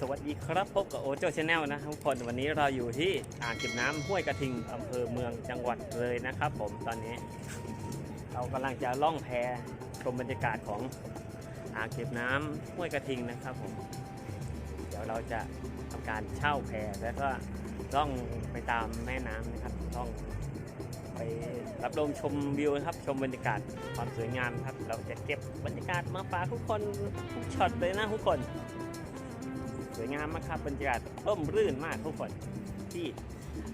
สวัสดีครับพบกับโอโจชาแนลนะทุกคนวันนี้เราอยู่ที่อ่างเก็บน้ำห้วยกระทิงอำเภอเมืองจังหวัดเลยนะครับ ผมตอนนี้ เรากำลังจะล่องแพชมบรรยากาศของอ่างเก็บน้ำห้วยกระทิงนะครับผมเดี๋ยวเราจะทำการเช่าแพแล้วก็ล่องไปตามแม่น้ำนะครับล่องไปรับลมชมวิวนะครับชมบรรยากาศความสวยงามครับ เราจะเก็บบรรยากาศมาฝากทุกคนทุกช็อตเลยนะทุกคน สวยงามมากครับบรรยากาศร่มรื่นมากทุกคนที่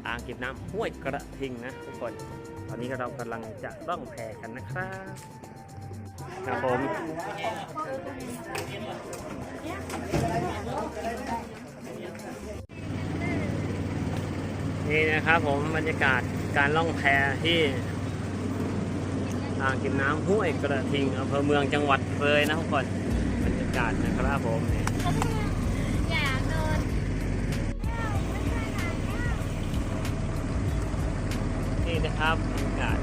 อ่างเก็บน้ำห้วยกระทิงนะทุกคน ตอนนี้เรากำลังจะล่องแพกันนะครับครับผมนี่นะครับผมบรรยากาศการล่องแพที่อ่างเก็บน้ำห้วยกระทิงอำเภอเมืองจังหวัดเลยนะทุกคนบรรยากาศนะครับผมนี่ นี่นะครับบรรยากาศ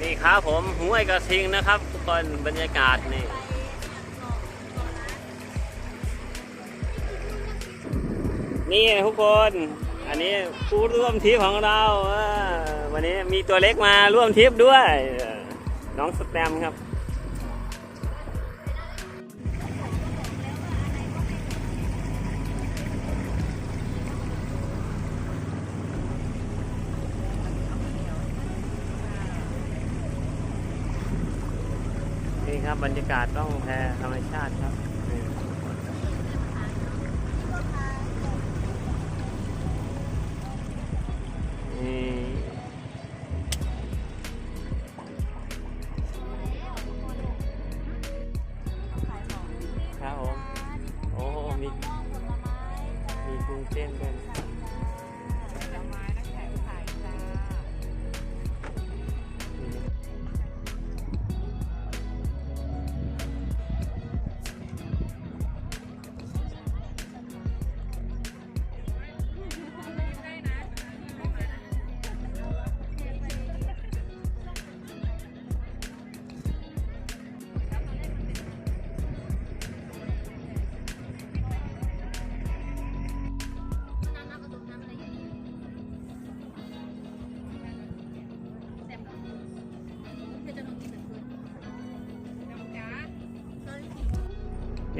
นี่ครับผมห้วยกระทิงนะครับ ทุกคนบรรยากาศนี่นี่ทุกคน อันนี้ผู้ร่วมทริปของเราวันนี้มีตัวเล็กมาร่วมทริปด้วย น้องสแตมครับ ครับบรรยากาศต้องแพรธรรมชาติครับนี่ครับผมโอ้มีมีกุ้งเต้นด้วย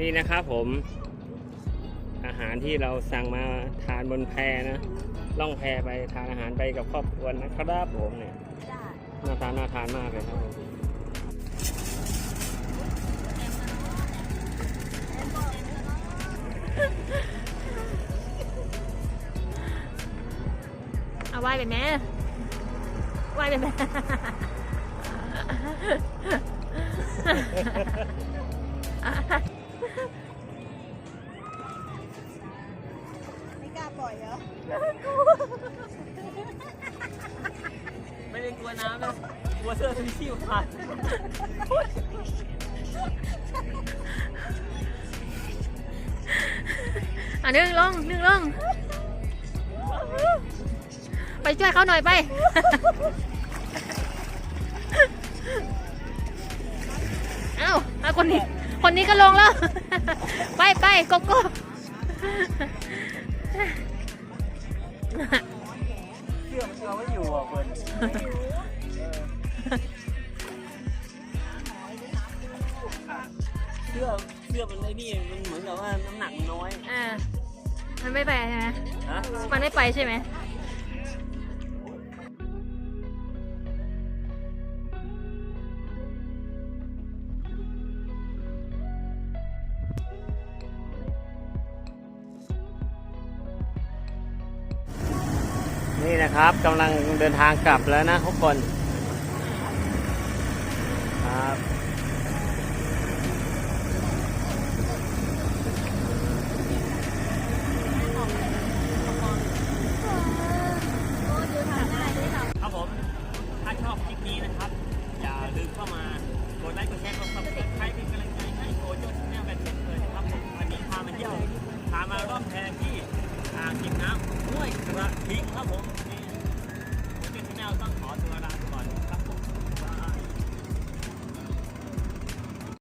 นี่นะครับผม อาหารที่เราสั่งมาทานบนแพนะ ล่องแพไปทานอาหารไปกับครอบครัวนะครับผมเนี่ยน่าทานน่าทานมากเลยครับผมเอาไหว้เป็นแม่ไหว้เป็นแม่ไม่ ไม่ได้กลัวน้ำนะกลัวเสื้อชูชีพขาดอะนึ่งลงนึ่งลง ไปช่วยเขาหน่อยไป เอ้าเอาคนนี้ คนนี้ก็ลงแล้ว ไปไปโกโก้ เสื้อมันเสื้อไม่อยู่อะเพื่อนเสื้อเสื้อมันไอ้นี่มันเหมือนกับว่าน้ำหนักมันน้อย อ่า มันไม่ไปใช่ไหมฮะ มันไม่ไปใช่ไหม นี่นะครับกำลังเดินทางกลับแล้วนะทุกคนครับ ด้วยกระทิงครับผมนี่เป็นแนวต้องขอตัวนะ